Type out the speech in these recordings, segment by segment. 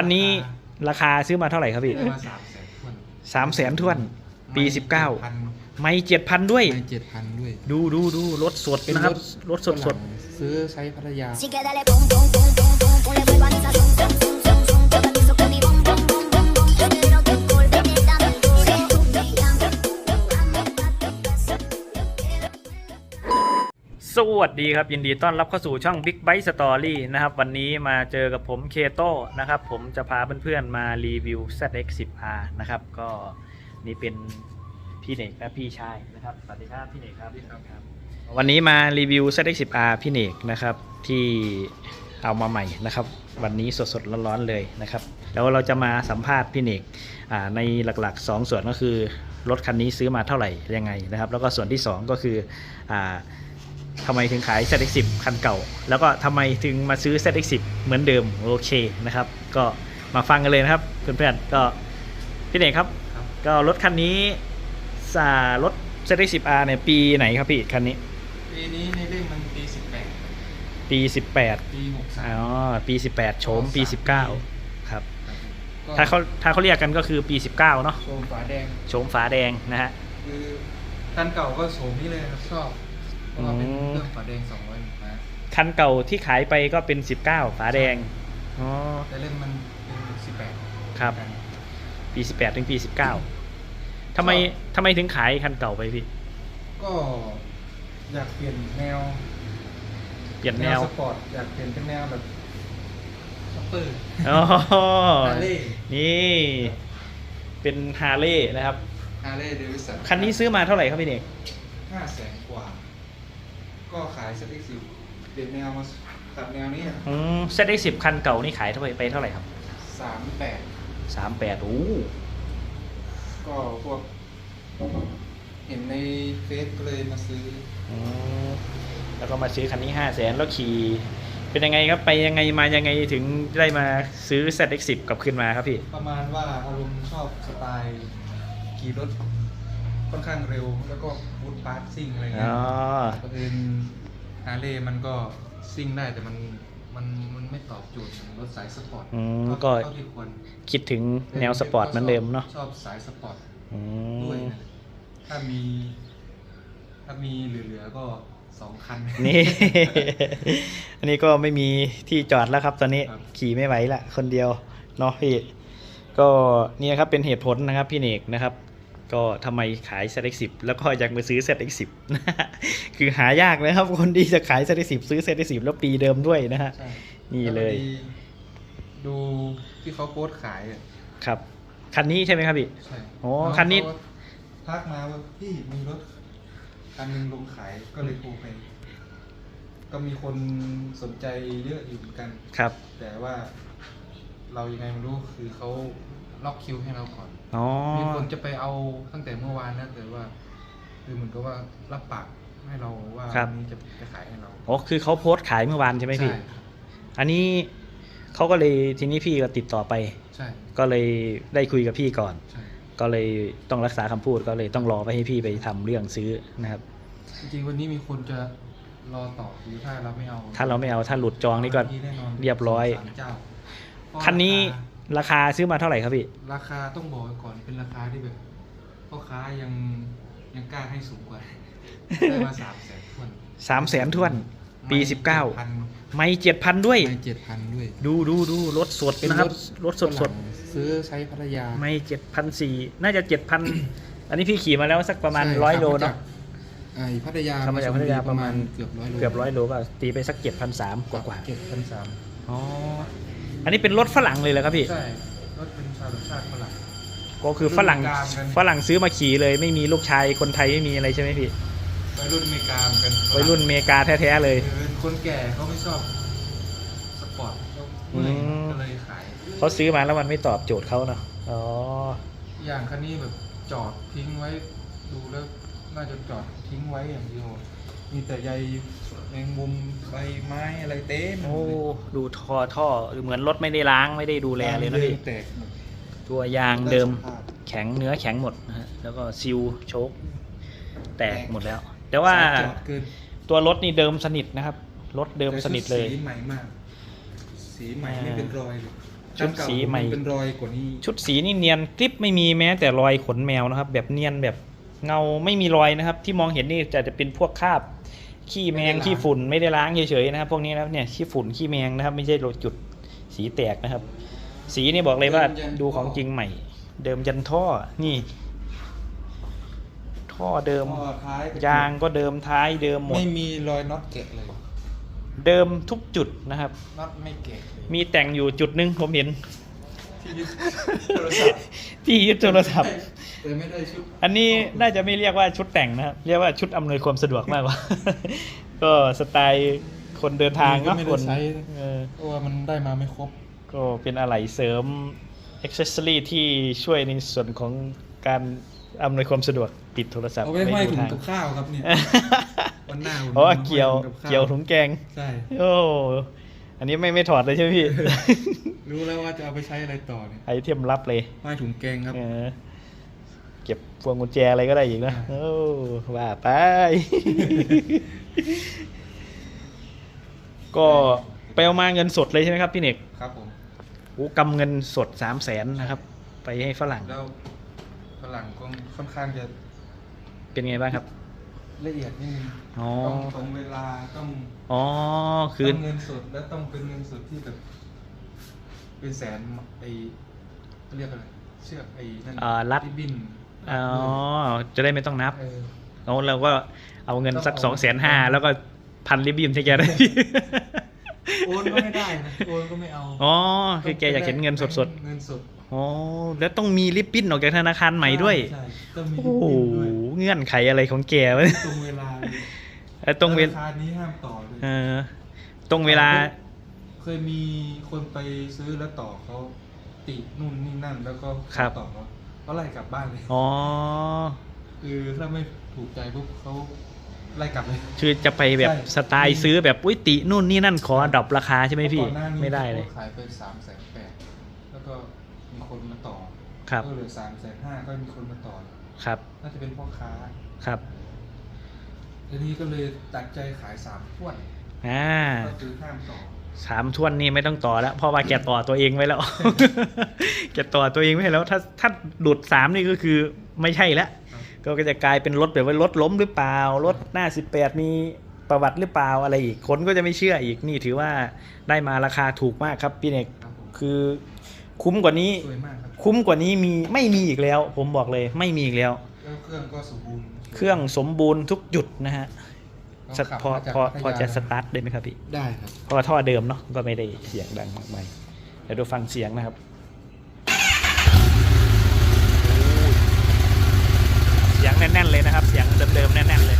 คันนี้ราคาซื้อมาเท่าไหร่ครับพี่ได้มาสามแสนคนสามแสนทวน ปีไม่สิบเก้าพันไม่เจ็ดพันด้วยไม่เจ็ดพันด้วย ดูดูดูรถสดเป็นนะครับรถรถสดสด ฝรั่งซื้อใช้พัทยา Así que dale pum pum pum pum pum pum le vuelvan esa zum สวัสดีครับ ยินดีต้อนรับเข้าสู่ช่อง Big Bite Story นะครับ วันนี้มาเจอกับผมเคโตนะครับ ผมจะพาเพื่อนๆมารีวิว ZX10R นะครับ ก็นี่เป็นพี่เนกและพี่ชายนะครับ สวัสดีครับพี่เนกครับครับ วันนี้มารีวิว ZX10R พี่เนกนะครับ ที่เอามาใหม่นะครับ วันนี้สดๆร้อนๆเลยนะครับ แล้วเราจะมาสัมภาษณ์พี่เนกอ่าในหลักๆ 2 ส่วนก็คือรถคันนี้ซื้อมาเท่าไหร่ยังไงนะครับ แล้วก็ส่วนที่ 2 ก็คืออ่า ทำไมถึงขาย ZX10 คันเก่า แล้วก็ทำไมถึงมาซื้อ ZX10 เหมือนเดิมโอเคนะครับ ก็มาฟังกันเลยนะครับเพื่อนๆก็พี่เนกครับครับ ก็รถคันนี้สารถ ZX10R เนี่ยปีไหนครับพี่คันนี้ ปีนี้ในเล่มมันปีสิบแปดปี 18 ปีหกสาอ๋อมปี 18โฉมปี 19 ครับก็ถ้าเขาถ้าเขาเรียกกันก็คือปี 19 เนาะโชมฝาแดงโฉมฝาแดงนะฮะคือคันเก่าก็โฉมนี้เลยครับชอบเพ ราะว่าเป็นอืมเครื่องฝาแดงสองร้อยหนึ่งนะคันเก่าที่ขายไปก็เป็น 19 ฝาแดง อ๋อ แต่เล่มมันเป็นสิบแปดครับ ปี 18 ถึงปี 19ทำไมทำไมถึงขายคันเก่าไปพี่ ก็อยากเปลี่ยนแนวเปลี่ยนแนวสปอร์ตอยากเปลี่ยนเป็นแนวแบบช็อปเปอร์อ๋อ Harley นี่ เป็นฮาร์เลย์นะครับ ฮาร์เลย์เดวิสันคันนี้ซื้อมาเท่าไหร่ครับพี่เนกห้าแสนกว่า ก็ขายสักอีกสิบเปลี่ยนแนวมาตัดแนวนี้อืม ZX10 คันเก่านี่ขายเท่าไหร่ไปเท่าไหร่ครับสามแปด38โอ้ก็พวก เห็นในเฟซก็เลยมาซื้ออืมแล้วก็มาซื้อคันนี้ห้าแสนแล้วขี่ เป็นยังไงครับไปยังไงมายังไงถึงได้มาซื้อ ZX10 กลับขึ้นมาครับพี่ ประมาณว่าอารมณ์ชอบสไตล์ ขี่รถ ค่อนข้างเร็วแล้วก็บูทปาร์ตซิ่งอะไรอ๋เงี้ยอ ประเด็นฮาร์เลย์มันก็ซิ่งได้แต่มันมันมันไม่ตอบโจทย์ของรถสายสปอร์ตอืมเท่าก็ เท่าที่ควรคิดถึงแนวสปอร์ตเหมือนเดิมเนาะชอบสายสปอร์ต อืด้วยมนะถ้ามี ถ้ามีเหลือๆก็สองคัน นี่ อันนี้ก็ไม่มีที่จอดแล้วครับ ตอนนี้ครับ ขี่ไม่ไหวละคนเดียวเนาะพี่ก็เนี่ยครับเป็นเหตุผลนะครับพี่เนกนะครับ ก็ทำไมขาย ZX10 แล้วก็อยากมาซื้อ ZX10 นะฮะคือหายากนะครับ คนที่จะขาย ZX10 ซื้อ ZX10 แล้วปีเดิมด้วยนะฮะ ใช่นี่เลย แวพอดีดูที่เขาโพสต์ขายอะครับ คันนี้ใช่ไหมครับพี่ ใช่โอ้แล้วคันนี้ เขาทักมาว่าพี่มีรถคันหนึงลงขายก็เลยโทรไป ก็มีคนสนใจเยอะอยู่เหมือนกัน ครับ แต่ว่า เรายังไงไม่รู้คือเขา ล็อกคิวให้เราก่อน อ๋อ มีคนจะไปเอาตั้งแต่เมื่อวานนะแต่ว่า คือเหมือนกับว่ารับปากให้เราว่าครับ วันนี้จะจะขายให้เราอ๋อคือเขาโพสต์ขายเมื่อวานใช่ไหมพี่ ใช่อันนี้เขาก็เลยทีนี้พี่ก็ติดต่อไป ใช่ก็เลยได้คุยกับพี่ก่อน ใช่ ก็เลยต้องรักษาคำพูดก็เลยต้องรอไปให้พี่ไปทำเรื่องซื้อนะครับ จริงๆวันนี้มีคนจะรอต่อหรือถ้าเราไม่เอาถ้าเราไม่เอาถ้าหลุดจองนี่ก็แน่นอนเรียบร้อยสามเจ้าเพราะคันนี้ราคา ราคาซื้อมาเท่าไหร่ครับพี่ ราคาต้องบอกไว้ก่อนเป็นราคาที่แบบพ่อค้ายังยังกล้าให้สูงกว่าได้มาสามแสนทวนสามแสนทวน ปีไม่สิบเก้าพันไม่เจ็ดพันด้วยไม่เจ็ดพันด้วย ดูดูดูรถสดเป็นนะครับรถรถสดสดซื้อใช้พัทยาไม่เจ็ดพันสี่น่าจะเจ็ดพันอันนี้พี่ขี่มาแล้วสักประมาณใช่ร้อยขับโลจาเนาะกอ่าพัทยาขับมาจากพัทยาประมาณ เกือบร้อยโลเกือบร้อยโลก็ตีไปสักเจ็ดพันสามกว่ากว่าเจ็ดพันสามอ๋อ อันนี้เป็นรถฝรั่งเลยเหรอครับพี่ ใช่รถเป็นชาวต่างชาติฝรั่ง ก็คือฝรั่งรุ่นกลางกัน ฝรั่งซื้อมาขี่เลย ไม่มีลูกชายคนไทยไม่มีอะไรใช่ไหมพี่วัยรุ่นอเมริกาเหมือนกันวัยรุ่นอเมริกาแท้ๆเลยเป็นคนแก่เขาไม่ชอบสปอร์ตเขาเมื่อยอืม ก็เลยขาย เขาซื้อมาแล้วมันไม่ตอบโจทย์เขาเนาะอ๋ออย่างคันนี้แบบจอดทิ้งไว้ ดูแล้วน่าจะจอดทิ้งไว้อย่างเดียว มีแต่ใยแมงมุมใบไม้อะไรเต็มไปหมโอ้ดเลยดูท่อท่อเหมือนรถไม่ได้ล้างไม่ได้ดูแลเลยนะพี่แตกหมดตัวยางเดิมได้สภาพแข็งเนื้อแข็งหมดนะฮะแล้วก็ซิลโชคแตกหมดแล้ว แต่ว่าสยจอดเกินตัวรถนี่เดิมสนิทนะครับ รถเดิมสนิทเลยสีใหม่มาก สีใหม่ไม่เป็นรอยเลยชุดสีใหม่นเป็นรอยกว่านี้ ชุดสีนี่เนียนกริบไม่มีแม้แต่รอยขนแมวนะครับ แบบเนียนแบบ เงาไม่มีรอยนะครับ ที่มองเห็นนี่จะจะเป็นพวกคราบขี้แมงขี้ฝุ่นไม่ได้ล้างเฉยๆนะครับพวกนี้นะครับเนี่ยขี้ฝุ่นขี้แมงนะครับ ไม่ใช่โรยจุดสีแตกนะครับ สีนี่บอกเลยว่าดูของจริงใหม่ เดิมยันท่อนี่ ท่อเดิมท่อท้ายก็ ยางก็เดิมท้ายเดิมหมด ไม่มีรอยน็อตแกะเลยเดิมทุกจุดนะครับ น็อตไม่แกะเลยมีแต่งอยู่จุดหนึงผมเห็น ที่ยึดโทรศัพท์ ที่ยึดโทรศัพท์ แต่ไม่ได้ชุดอันนี้น่าจะไม่เรียกว่าชุดแต่งนะครับ เรียกว่าชุดอำนวยความสะดวกมากกว่า ก็สไตล์คนเดินทางก็เนาะไม่คได้นใช้เออ เพราะว่ามันได้มาไม่ครบ ก็เป็นอะไรเสริมอ็อกเซสซอรีที่ช่วยในส่วนของการอำนวยความสะดวกติดโทรศัพท์เอาไว้ห้อยถุงทางกับข้าวครับเนี่ย วันหน้าผมเพราะว่าเกี่ยวห้อถุงบข้าเกี่ยวถุงแกง ใช่ โอ้อันนี้ไม่ไม่ถอดเลยใช่ไหมพี่ รู้แล้วว่าจะเอาไปใช้อะไรต่อเนี่ยไอเทมลับเลย ห้อยถุงแกงครับ เออ เก็บพวงกุญแจอะไรก็ได้อีกนะอ่าโอ้ว่าไป ก็ไปเอามาเงินสดเลยใช่ไหมครับพี่เนกครับผมโอ้กำเงินสดสามแสนนะครับ ไปให้ฝรั่งแล้วฝรั่งก็ค่อนข้างจะเป็นไงบ้างครับ ละเอียดนิดนึงอ๋อ ต้องตรงเวลาต้องอ๋อคือต้องเงินสดและต้องเป็นเงินสดที่แบบเป็นแสนไอเรียกอะไรเชือกไอ้นั่นอ่ารัดที่บิน อ๋อจะได้ไม่ต้องนับเออแล้วเราก็เอาเงินสักต้สอองงเอาแสนห้าแล้วก็พันริบบิ้นให้แกได้ โอนก็ไม่ได้นะโอนก็ไม่เอาอ๋อคือแกอยากเห็นเงินสดเงินสดๆอ๋อแล้วต้องมีริบบิ้นออกจากธนาคารใหม่ด้วย ใช่ต้องมีโอ้โหด้วยเงื่อนไขอะไรของแกวะเนี่ยตรงเวลาเลยเอ้ยตรงเวลธนาคารนี้ห้ามต่อเลย เออตรงเวลา เคยมีคนไปซื้อแล้วต่อเขาตินู่นนี่นั่นแล้วก็ครับ ต่อเขา เขาไล่กลับบ้านเลย อ๋อ คือถ้าไม่ถูกใจปุ๊บเขาไล่กลับเลย คือจะไปแบบใช่สไตล์ซื้อแบบอุ้ยตินู่นนี่นั่นขอดรอปราคาใช่ไหมพี่ ก่อนหน้านี้ไม่ได้เลย ขาขายไปสามแสนแปดแล้วก็มีคนมาต่อครับ ก็เหลือสามแสนห้าก็มีคนมาต่อ ครับ น่าจะเป็นพ่อค้าครับ ทีนี้ก็เลยตัดใจขายสามทวนอ่า ก็คือห้ามต่อ สามทวนนี่ไม่ต้องต่อแล้ว เพราะว่าแกต่อตัวเองไว้แล้ว แกต่อตัวเองไว้แล้ว ถ้าถ้าหลุดสามนี่ก็คือไม่ใช่แล้วครับก็จะกลายเป็นรถแบบว่ารถล้มหรือเปล่ารถหน้า18มีประวัติหรือเปล่าอะไรอีกคนก็จะไม่เชื่ออีกนี่ถือว่าได้มาราคาถูกมากครับพี่เนกครับผมคือคุ้มกว่านี้สวยมากครับคุ้มกว่านี้มีไม่มีอีกแล้ว ผมบอกเลยไม่มีอีกแล้วแล้วเครื่องก็สมบูรณ์ เครื่องสมบูรณ์ทุกจุดนะฮะเรา สขับพอมาจากพอพัทยาพอจะสตาร์ทได้ไหมครับพี่ ได้ครับ เพราะว่าท่อเดิมเนาะก็ไม่ได้เสียงดังมากมายเดี๋ยวดูฟังเสียงนะครับเสียงแน่นๆเลยนะครับ เสียงเดิมๆแน่นๆเลย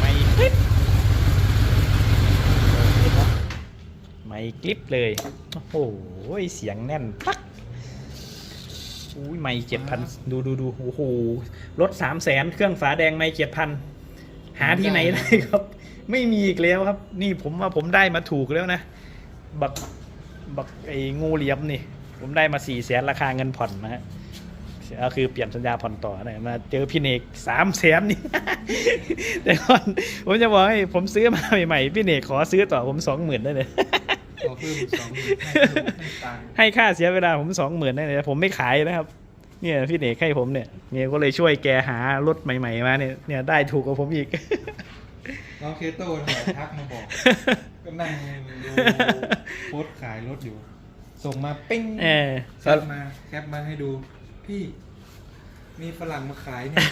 ไม่คลิป ไม่คลิปเลย โอ้โห เสียงแน่นปักอุ้ยไม่เจ็ดพันดูดูดูโอ้โหรถสามแสนเครื่องฝาแดงไม่เจ็ดพันหาที่ไหนได้ครับ ไม่มีอีกแล้วครับ นี่ผมว่าผมได้มาถูกแล้วนะ บักบักไอ้งูเหลี่ยมนี่ ผมได้มาสี่แสนราคาเงินผ่อนนะฮะก็คือเปลี่ยนสัญญาผ่อนต่อนะมาเจอพี่เนกสามแสนนี่แต่ก่อนผมจะบอกให้ผมซื้อมาใหม่ๆพี่เนกขอซื้อต่อผมสองหมื่นได้เลย ขอเพิ่มอีกสองหมื่นให้เพิ่มให้ตังค์ให้ค่าเสียเวลาผมสองหมื่นได้เลยผมไม่ขายนะครับ เนี่ยพี่เนกให้ผมเนี่ยเนี่ยก็เลยช่วยแกหารถใหม่ ๆ มาเนี่ยเนี่ยได้ถูกกว่าผมอีก น้องเคโต้เนี่ยทักมาบอก ก็นั่งดูโพสต์ขายรถอยู่ ส่งมาปิ้งเออ แคปมาแคปมาให้ดู พี่ มีฝรั่งมาขายเนี่ย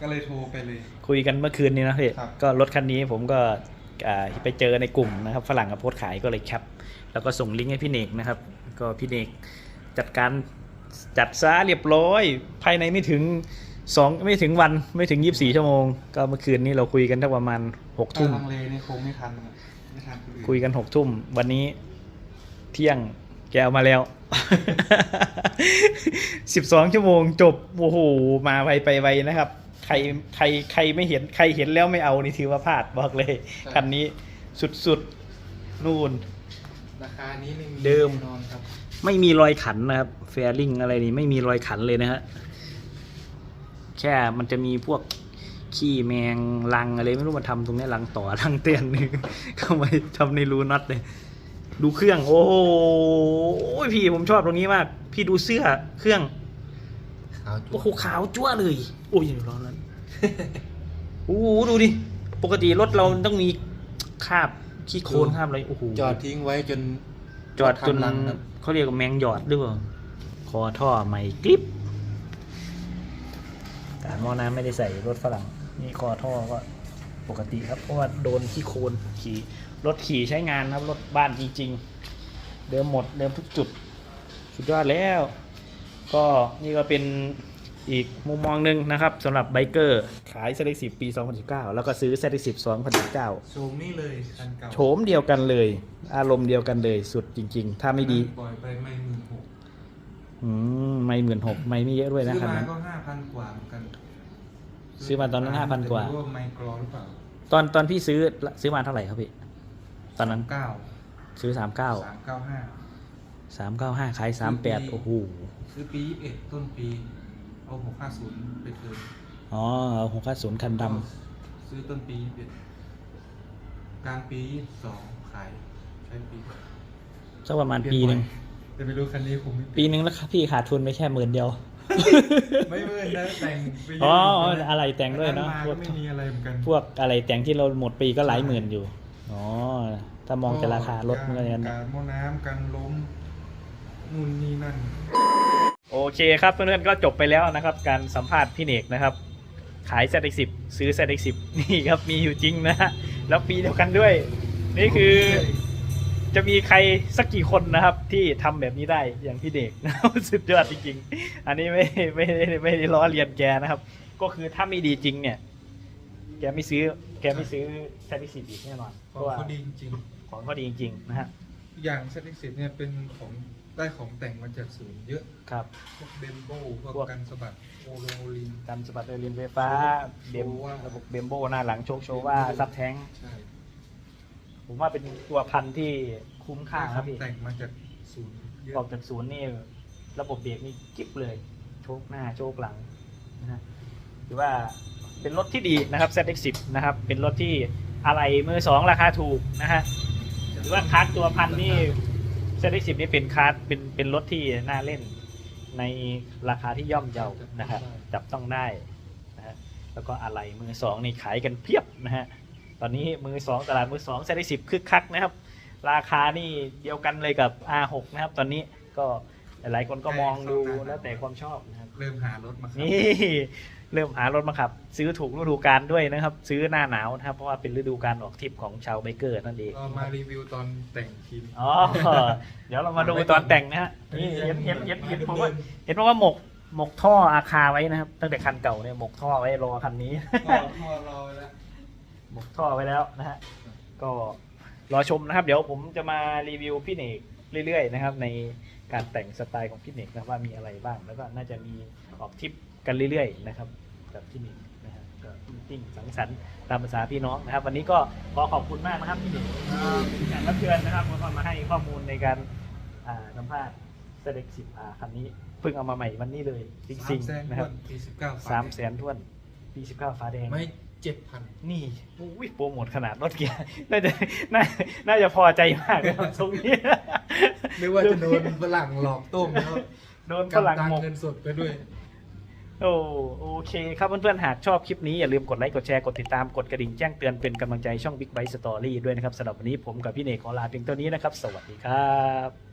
ก็เลยโทรไปเลย คุยกันเมื่อคืนนี้นะพี่ครับ ก็รถคันนี้ผมก็อ่า ไปเจอในกลุ่มนะครับฝรั่งกับโพสต์ขายก็เลยแคปแล้วก็ส่งลิงก์ให้พี่เนกนะครับ ก็พี่เนกจัดการจัดซะเรียบร้อย ภายในไม่ถึงสองไม่ถึงวันไม่ถึงยี่สิบสี่ชั่วโมง ก็เมื่อคืนนี้เราคุยกันทั้งประมาณหกถ้าทุ่มลังเลเนี่ยคงไม่ทันอะไม่ทันคนอื่นคุยกันหกทุ่ม วันนี้เที่ยงแกเอามาแล้วสิบสองชั่วโมงจบ โอ้โห มาไวไปไวนะครับใค รใครใครไม่เห็นใครเห็นแล้วไม่เอานี่ถือว่าพลาดบอกเลยคันนี้สุดๆนู่น ราคานี้ไม่มีเดิม แน่นอนครับไม่มีรอยขันนะครับแฟริงอะไรนี่ไม่มีรอยขันเลยนะฮะแค่มันจะมีพวกขี้แมงรังอะไรไม่รู้มาทำตรงเนี้ยรังต่อรังเตียนนึงเข้ามาทำในรูน็อตเลยดูเครื่อง โอ้โหพี่ผมชอบตรงนี้มาก พี่ดูเสื้อเครื่องขาวจุ๊โอ้โหขาวจั่วเลย โอ้ยร้อนแล้ว โอ้โหดูดิ ปกติรถเราต้องมีคราบขี้โคลนคราบอะไรโอ้โหจอดทิ้งไว้จนจอดจนทำรังครับเขาเรียกว่าแมงหยอดด้วยเปล่าคอท่อใหม่กริบการหม้อน้ำไม่ได้ใส่รถฝรั่งนี่คอท่อก็ปกติครับ เพราะว่าโดนขี้โคลนขี่รถขี่ใช้งานครับ รถบ้านจริง ๆ เดิมหมดเดิมทุกจุด สุดยอดแล้ว ก็นี่ก็เป็น อีกมุมมองหนึ่งนะครับสำหรับไบเกอร์ขาย z 1 0ปี 2019 แล้วก็ซื้อ z 1 0 2019 โชมนี่เลยคันเก่าโฉมเดียวกันเลย อารมณ์เดียวกันเลยสุดจริง ๆ ถ้าไม่ดีปล่อยไปไม่หมื่นหกอืมไม่หมื่นหกไม่ไม่เยอะด้วยนะซื้อคันมานั้น ก็ห้าพันกว่าเหมือนกันซื้อมาตอนนั้น5,000กว่า แต่ไม่รู้ไมโครหรือเปล่าตอนตอนพี่ซื้อซื้อมาเท่าไหร่ครับพี่ ตอนนั้นเก้าซื้อ สามเก้าสามเก้าห้าสามเก้าห้าขายสามแปดโอ้โห ซื้อปียี่สิบเอ็ดต้นปี เอาหกห้าศูนย์ไปเติมอ๋อหกห้าศูนย์คันดซื้อต้นปียี่สิบเอ็ดกลางปียี่สิบสองขายใช้ปีำสักประมาณปีหนึ่งแต่ไม่รู้คันนี้คงไม่ปีหนึ่งแล้วครับพี่ขาดทุนไปแค่หมื่นเดียว ไม่เมื่อนะแต่งไปเยอ๋อเหมืนกันอะไรแต่งด้วยเนอะ อัมาก็ไม่มีอะไรเหมือนกัน พวกอะไรแต่งที่เราหมดปีก็หลายหมื่นอยู่ อ๋อ ถ้ามองแต่ราคารถมันก็อย่างนั้น การหม้อน้ำการล้มนู่นนี่นั่น โอเคครับเพื่อนๆก็จบไปแล้วนะครับ การสัมภาษณ์พี่เนกนะครับ ขาย z 1 10 ซื้อ z 1 10 นี่ครับมีอยู่จริงนะฮะแล้วปีเดียวกันด้วย นี่คือจะมีใครสักกี่คนนะครับ ที่ทำแบบนี้ได้อย่างพี่เด็กนะครับสุดยอดจริงๆ อันนี้ไม่ไม่ได้ไม่ได้ล้อเลียนแกนะครับ ก็คือถ้าไม่ดีจริงเนี่ย แกไม่ซื้อ แกไม่ซื้อแซดิสิอีกแน่นอนขเพองราะว่าเขาดีจริงของเขาดีจริงๆนะฮะๆอย่างเซติสิตเนี่ยเป็นของ ได้ของแต่งมาจากศูนย์เยอะครับ พวกเบมโบพวกพวก กันสะบัดโอโรลินการสะบัดเรียนไฟฟ้าเบมโชว่า ระบบเบมโบหน้าหลังโชคโชว่าซับแท้ง ใช่ผมว่าเป็นตัวพันธุ์ที่คุ้มค่าครับได้พี่ของแต่งมาจากศูนย์เยอะออกจากศูนย์นี่ระบบเบรกนี่กิ๊บเลย โชคหน้าโชคหลังนะฮะถือว่าเป็นรถที่ดีนะครับ ZX10 นะครับ เป็นรถที่อะไรมือสองราคาถูกนะฮะหรือว่าคาร์ดตัวพันนี่ ZX10 นี่เป็นคาร์ดเป็นเป็นรถที่น่าเล่นในราคาที่ย่อมเยานะครับจับต้องได้นะฮะแล้วก็อะไรมือสองนี่ขายกันเพียบนะฮะตอนนี้มือสองตลาดมือสอง ZX10 คึกคักนะครับ ราคานี่เดียวกันเลยกับ R6 นะครับ ตอนนี้ก็หลายๆคนก็มองดูแล้วแต่ความชอบนะครับ เริ่มหารถมาครับนี่ เริ่มหารถมาขับ ซื้อถูกฤดูกาลด้วยนะครับ ซื้อหน้าหนาวนะครับ เพราะว่าเป็นฤดูการออกทริปของชาวไบเกอร์นั่นเองเรามารีวิวตอนแต่งทีมอ๋อเดี๋ยวเรามาดูตอนแต่งนะฮะนี่เห็นเห็นเห็นเห็นผมว่าเห็นว่าหมกหมกท่ออาคาไว้นะครับ ตั้งแต่คันเก่าเนี่ยหมกท่อไว้รอคันนี้พ่อพ่อรอแล้วหมกท่อไว้แล้วนะฮะก็รอชมนะครับ เดี๋ยวผมจะมารีวิวพี่เนกเรื่อยๆนะครับ ในการแต่งสไตล์ของพี่เนกนะว่ามีอะไรบ้างแล้วก็น่าจะมีออกทริป กันเรื่อยๆนะครับกับพี่เนกนะฮะก็ติ้งสังสรรค์ตามภาษาพี่น้องนะครับ วันนี้ก็ขอขอบคุณมากนะครับพี่เนกเป็นแขกรับเชิญนะครับที่มาให้ข้อมูลในการอ่าสัมภาษณ์เซเล็กสิบอาคันนี้เพิ่งเอามาใหม่วันนี้เลยจสาริมงแสนๆนะคครัรับบปีสิบเก้าสามแสนท้วนปีสิบเก้าฟ้าแดงไม่เจ็ดพันนี่อุ้ยโปรโมทขนาดรถเกียร์น่าจะน่าน่าจะพอใจมากนะครับตรงนี้ไม่ว่าจะโดนฝรั่งหลอกต้มแล้วโดนฝรั่งกำตังหมกเงินสดไปด้วย โอ้โอเคครับเพื่อนๆหากชอบคลิปนี้ อย่าลืมกดไลค์ กดแชร์ กดติดตาม กดกระดิ่งแจ้งเตือนเป็นกำลังใจช่อง Big Byte Story ด้วยนะครับสำหรับวันนี้ผมกับพี่เนกขอลาเพียงเท่านี้นะครับ สวัสดีครับ